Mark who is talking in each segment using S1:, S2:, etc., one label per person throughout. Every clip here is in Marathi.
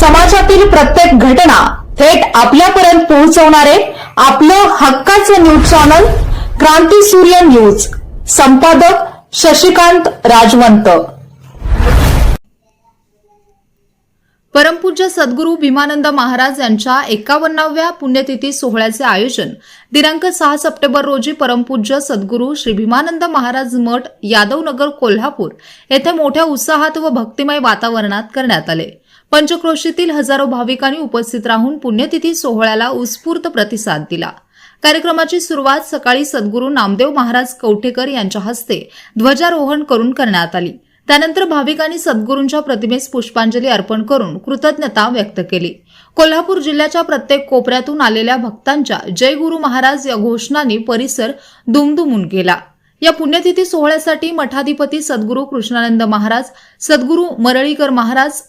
S1: समाजातील प्रत्येक घटना थेट आपल्यापर्यंत पोहोचवणारे आपलं हक्काचं न्यूज चॅनल क्रांती सूर्य न्यूज. संपादक शशिकांत राजवंत.
S2: परमपूज्य सद्गुरू भीमानंद महाराज यांच्या एकावन्नाव्या पुण्यतिथी सोहळ्याचे आयोजन दिनांक सहा सप्टेंबर रोजी परमपूज्य सद्गुरू श्री भीमानंद महाराज मठ यादवनगर कोल्हापूर येथे मोठ्या उत्साहात व भक्तिमय वातावरणात करण्यात आले. पंचक्रोशीतील हजारो भाविकांनी उपस्थित राहून पुण्यतिथी सोहळ्याला उत्स्फूर्त प्रतिसाद दिला. कार्यक्रमाची सुरुवात सकाळी सद्गुरू नामदेव महाराज कवठेकर यांच्या हस्ते ध्वजारोहण करून करण्यात आली. त्यानंतर भाविकांनी सद्गुरूंच्या प्रतिमेस पुष्पांजली अर्पण करून कृतज्ञता व्यक्त केली. कोल्हापूर जिल्ह्याच्या प्रत्येक कोपऱ्यातून आलेल्या भक्तांच्या जय गुरु महाराज या घोषणांनी परिसर दुमदुमून गेला. या पुण्यतिथी सोहळ्यासाठी मठाधिपती सद्गुरू कृष्णानंद महाराज सद्गुरू मरळीकर महाराज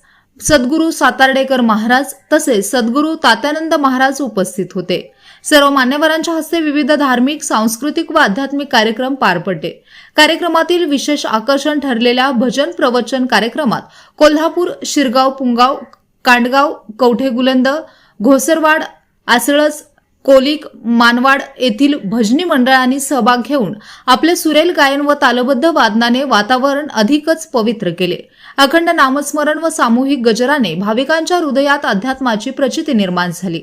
S2: सद्गुरू सातार्डेकर महाराज तसेच सद्गुरू तात्यानंद महाराज उपस्थित होते. सर्व मान्यवरांच्या हस्ते विविध धार्मिक सांस्कृतिक व आध्यात्मिक कार्यक्रम पार पडले. कार्यक्रमातील विशेष आकर्षण ठरलेल्या भजन प्रवचन कार्यक्रमात कोल्हापूर शिरगाव पुंगाव कांडगाव कवठेगुलंद घोसरवाड आसळस कोलिक मानवाड येथील भजनी मंडळांनी सहभाग घेऊन आपले सुरेल गायन व तालबद्ध वादनाने वातावरण अधिकच पवित्र केले. अखंड नामस्मरण व सामूहिक गजराने भाविकांच्या हृदयात अध्यात्माची प्रचिती निर्माण झाली.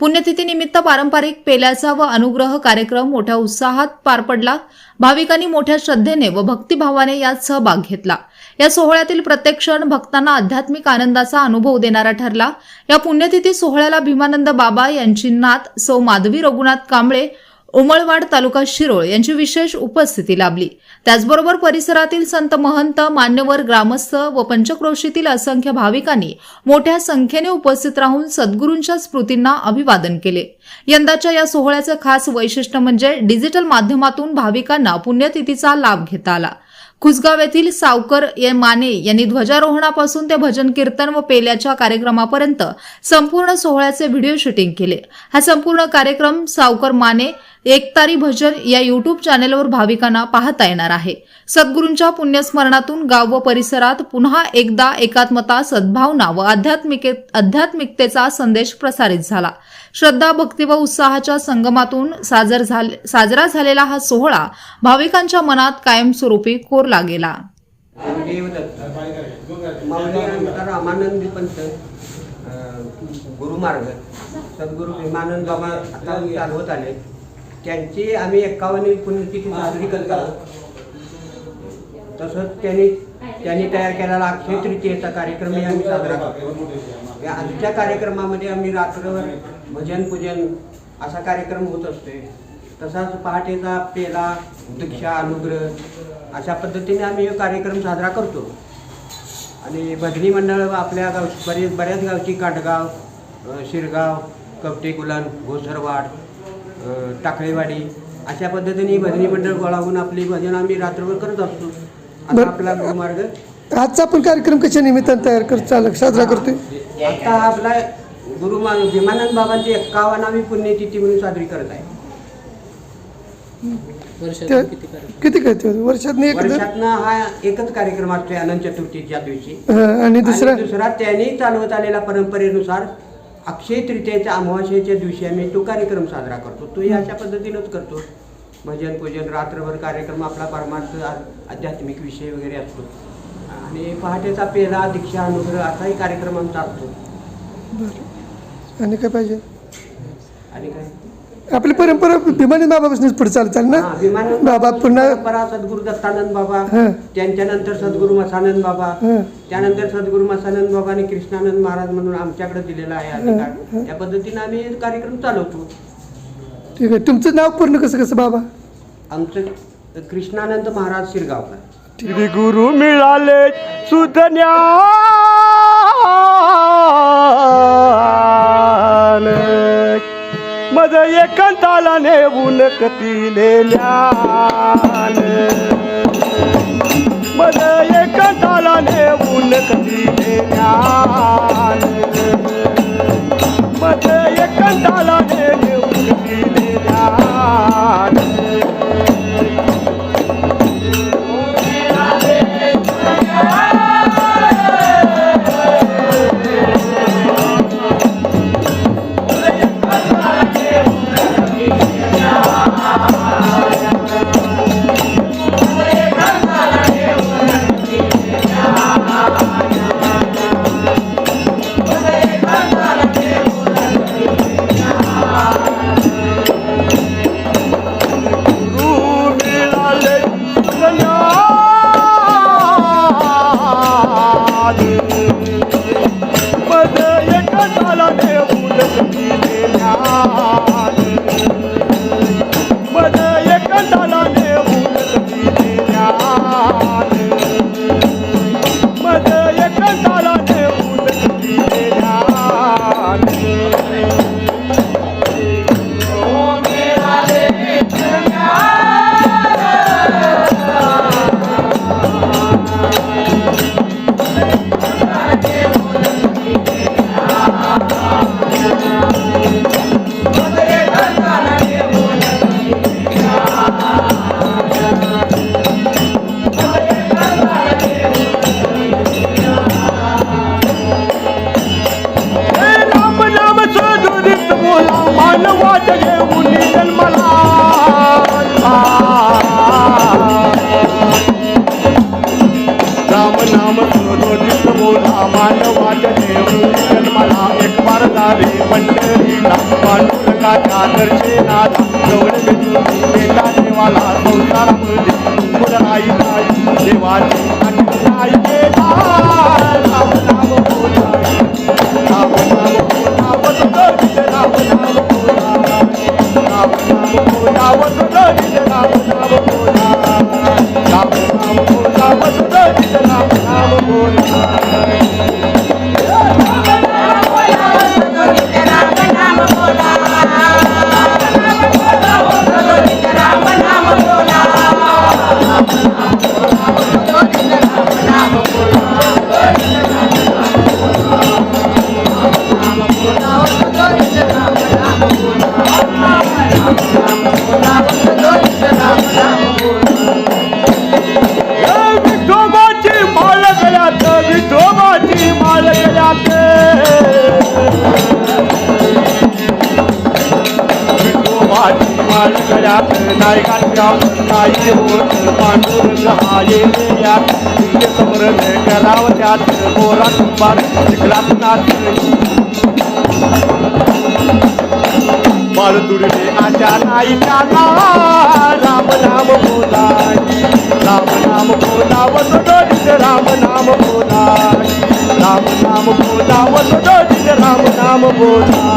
S2: पुण्यतिथीनिमित्त पारंपरिक पेल्याचा व अनुग्रह कार्यक्रम मोठ्या उत्साहात पार पडला. भाविकांनी मोठ्या श्रद्धेने व भक्तिभावाने यात सहभाग घेतला. या सोहळ्यातील प्रत्येक क्षण भक्तांना आध्यात्मिक आनंदाचा अनुभव देणारा ठरला. या पुण्यतिथी सोहळ्याला भीमानंद बाबा यांची नात सौ माधवी रघुनाथ कांबळे उमळवाड तालुका शिरोळ यांची विशेष उपस्थिती लाभली. त्याचबरोबर परिसरातील संत महंत मान्यवर ग्रामस्थ व पंचक्रोशीतील असंख्य भाविकांनी मोठ्या संख्येने उपस्थित राहून सद्गुरूंच्या स्मृतींना अभिवादन केले. यंदाच्या या सोहळ्याचं खास वैशिष्ट्य म्हणजे डिजिटल माध्यमातून भाविकांना पुण्यतिथीचा लाभ घेता आला. खुसगाव येथील सावकर माने यांनी ध्वजारोहणापासून ते भजन कीर्तन व पेल्याच्या कार्यक्रमापर्यंत संपूर्ण सोहळ्याचे व्हिडिओ शूटिंग केले. हा संपूर्ण कार्यक्रम सावकर माने एकतारी भजन या युट्यूब चॅनेलवर भाविकांना पाहता येणार आहे. सद्गुरूंच्या पुण्यस्मरणातून गाव व परिसरात पुन्हा एकदा एकात्मता सद्भावना व आध्यात्मिके आध्यात्मिकतेचा संदेश प्रसारित झाला. श्रद्धा भक्ती व उत्साहाच्या संगमातून साजर झाले साजरा झालेला हा सोहळा भाविकांच्या मनात कायमस्वरूपी कोरला गेला.
S3: रामानंदी पंत गुरुमार्ग सद्गुरू भीमानंद बाबा आता चालवत आले. त्यांची आम्ही एक्कावन्न पुण्यतिथी साजरी करत आहोत तसंच त्यांनी त्यांनी तयार केलेला अक्षय तृतीयेचा कार्यक्रमही आम्ही साजरा करतो. या आजच्या कार्यक्रमामध्ये आम्ही रात्रभर भजन पूजन असा कार्यक्रम होत असतोय. तसाच पहाटेचा पेला दीक्षा अनुग्रह अशा पद्धतीने आम्ही हे कार्यक्रम साजरा करतो. आणि भजनी मंडळ आपल्या गाव बरेच बऱ्याच गावची काटगाव शिरगाव कवटे गुलान घोसरवाड टाकळेवाडी अशा पद्धतीने भजनी मंडळ गोळा होऊन आपली भजन आम्ही रात्रभर करत असतो. आता
S4: बरं.
S3: आपला गुरुमार्ग
S4: आजचा आपण कार्यक्रम कशा निमित्तानं तयार कर चालक साजरा करतोय.
S3: आता आपला गुरुमा भीमानंद बाबांची एक्कावन्नावी पुण्यतिथी म्हणून साजरी करत आहे.
S4: किती करते वर्षात एक
S3: वर्षातनं हा एकच कार्यक्रम असतो अनंत चतुर्थीच्या दिवशी.
S4: आणि दुसरा
S3: आणि दुसरा? त्यांनी चालवत आलेल्या परंपरेनुसार अक्षय तृतीयेच्या अमावास्येच्या दिवशी आम्ही तो कार्यक्रम साजरा करतो. तोही अशा पद्धतीनंच करतो. भजन पूजन रात्रभर कार्यक्रम आपला परमार्थ आध्यात्मिक विषय वगैरे असतो. आणि पहाटेचा पेला दीक्षा अनुग्रह असाही कार्यक्रम आमचा असतो.
S4: बरं. आणि काय पाहिजे?
S3: आणि काय?
S4: आपली परंपरा भीमानी बाबापासूनच पुढे चालत चाल ना? बाबा पुन्हा
S3: परंपरा सद्गुरू दत्तानंद बाबा. त्यांच्यानंतर सद्गुरू मसानंद बाबा. त्यानंतर सद्गुरू मसानंद बाबा आणि कृष्णानंद महाराज म्हणून आमच्याकडे दिलेला आहे अधिकार त्या पद्धतीने आम्ही कार्यक्रम चालवतो.
S4: ठीक आहे. तुमचं नाव पूर्ण कसं कसं बाबा?
S3: आमचं कृष्णानंद महाराज शिरगावकर.
S5: श्री गुरु मिळाले सुधन्यान मज एकांताला नेऊन कतिलेल्यान मज एकांताला नेऊन कतिलेल्यान पांडुरंगाच्या नाथ जवळ भेटून गेला देवाला संसारामध्ये. फुल नाही देवाची विठोबाची माळ गळ्यात नाही गाठ्या नाही होत पांडुरंग हा येण्यात समरण करावं त्यात मोरा कुंभार शिकलात नाथ बाळ तुडले आशा नाही त्याला राम नाम बोला राम नाम बोला वसुदोदित राम नाम बोला राम नाम बोला वसुदोदित राम नाम बोला